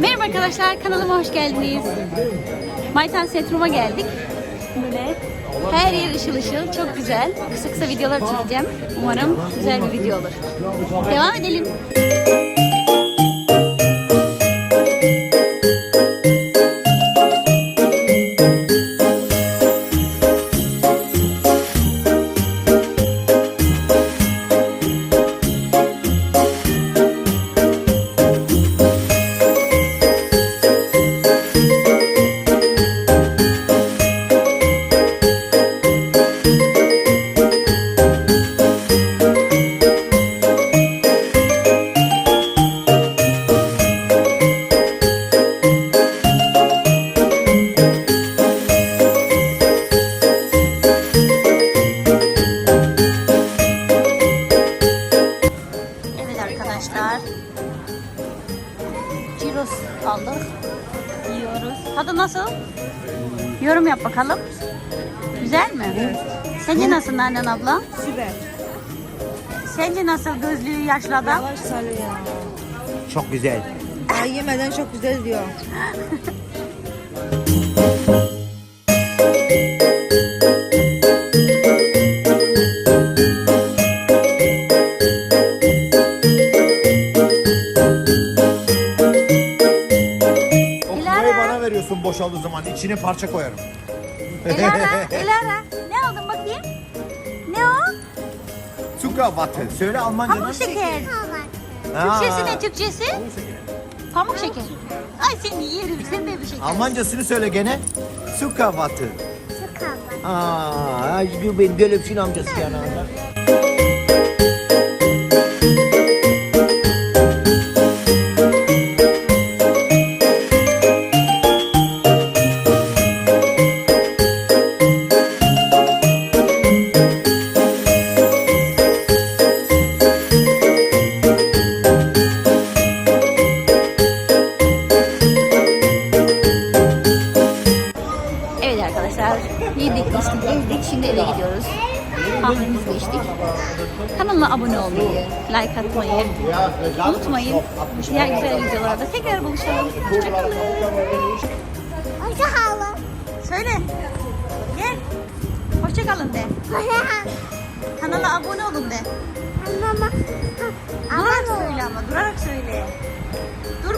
Merhaba arkadaşlar, kanalıma hoş geldiniz. Maytan Sentrum'a geldik. Böyle her yer ışıl ışıl, çok güzel. Kısa kısa videolar çekeceğim. Umarım güzel bir video olur. Devam edelim. Ciros aldık. Yiyoruz. Tadı nasıl? Yorum yap bakalım. Güzel mi? Sence nasıl annen abla? Süper. Sence nasıl gözlüğü yaşlı adam? Yavaş sarı ya. Çok güzel. Daha yemeden çok güzel diyor. veriyorsun boşaldığı zaman içine parça koyarım. Elara, Elara. Ne aldın bakayım? Ne o? Zuckerwatte. Söyle Almanca Pamuk şeker. Ha. Türkçesi ne Türkçesi? Pamuk şeker. Ay seni yerim, sen de bir şeker. Almancasını söyle gene. Zuckerwatte. Aa, bu benim Gölöpşin amcası yanağında. Arkadaşlar, yedik, içtik, gezdik. Şimdi eve gidiyoruz. Kahvemizi içtik. Kanalıma abone olmayı, like atmayı unutmayın. Diğer güzel videolarda tekrar buluşalım. Hoşçakalın. Hoşçakalın. Söyle. Gel. Hoşçakalın de. Kanala abone olun de. Mama. Durarak söyle ama, durarak söyle. Dur.